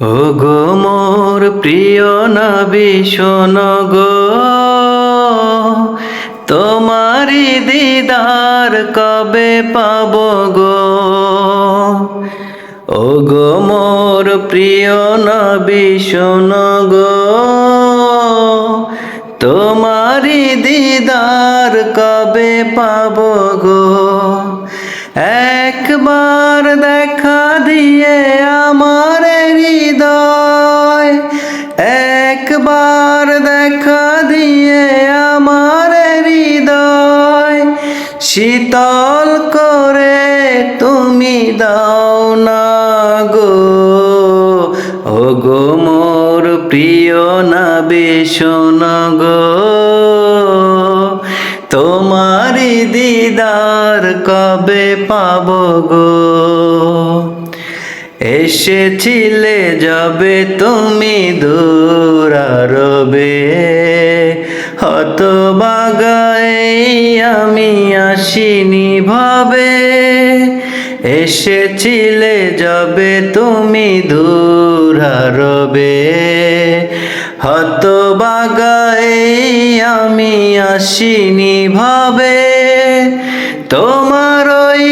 ও গো মোর প্রিয় নবী, শোনো গো। তোমারি দিদার কবে পাব গো? ও গো মোর প্রিয় নবী, শোনো গো। তোমারি দিদার কবে পাব গো? একবার দেখা শীতল করে তুমি দাও না গো। ও গো মোর প্রিয় না বেশন গো। তোমারি দিদার কবে পাব গো? এসেছিলে যাবে তুমি দূরারবে হত বাগায় আমি আসিনি ভাবে। এসেছিলে যাবে তুমি দূরারবে হত বাগায় আমি আসিনি ভাবে। তোমার ওই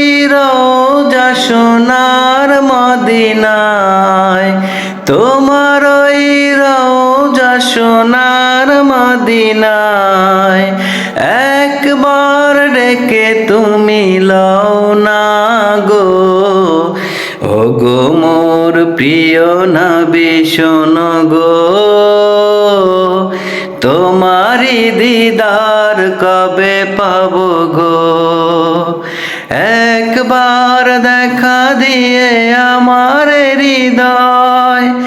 একবার ডেকে তুমি লও না গো। ও গো মোর প্রিয় নবী, শোনো গো। তোমারি দিদার কবে পাব গো? একবার দেখা দিয়ে আমার হৃদয়।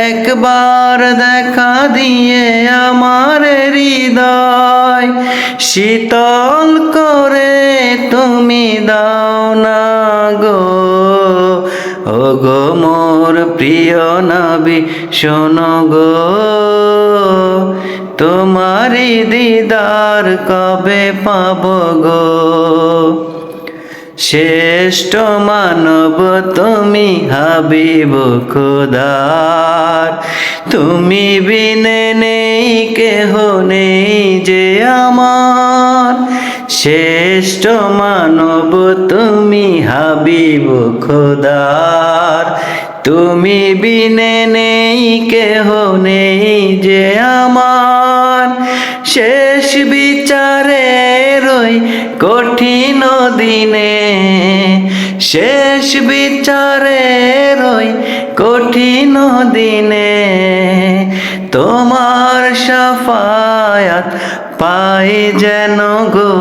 একবার দেখা দিয়ে আমার হৃদয়। শীতল করে তুমি দাও না গো। ও গো মোর প্রিয় নবী, শোনো গো। তোমারি দিদার কবে পাব গো? শ্রেষ্ঠ মানব তুমি হাবিব খোদার। তুমি বিনে কেহ নেই যে আমার। শ্রেষ্ঠ মানব তুমি হাবিব খোদার। তুমি বিনে নেই, কেহ নেই যে আমার। শেষ বিচারে রই কঠিন দিনে, শেষ বিচারে রই কঠিন দিনে তোমার সাফায়াত পাই যেন গো।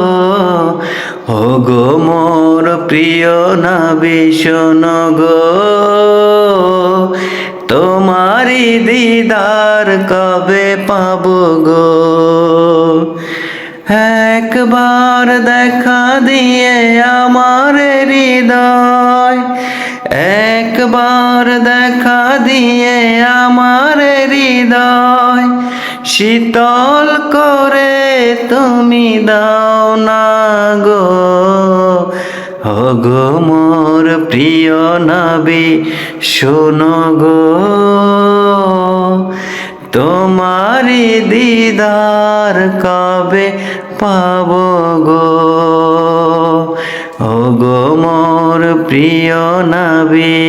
ও গো মোর প্রিয় না শোনো গো। তোমারি দিদার কবে পাব গো? একবার দেখা দিয়ে আমার হৃদয় একবার দেখা দিয়ে আমার হৃদয় শীতল করে তুমি দাও না গো। গো মোর প্রিয় নবী, শোনো গো। তোমারি দিদার কবে পাব গো? প্রিয় নাবি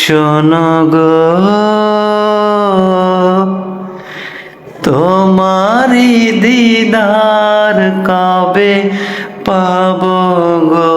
শোনো গো। তোমারি দিদার কবে পাব গো?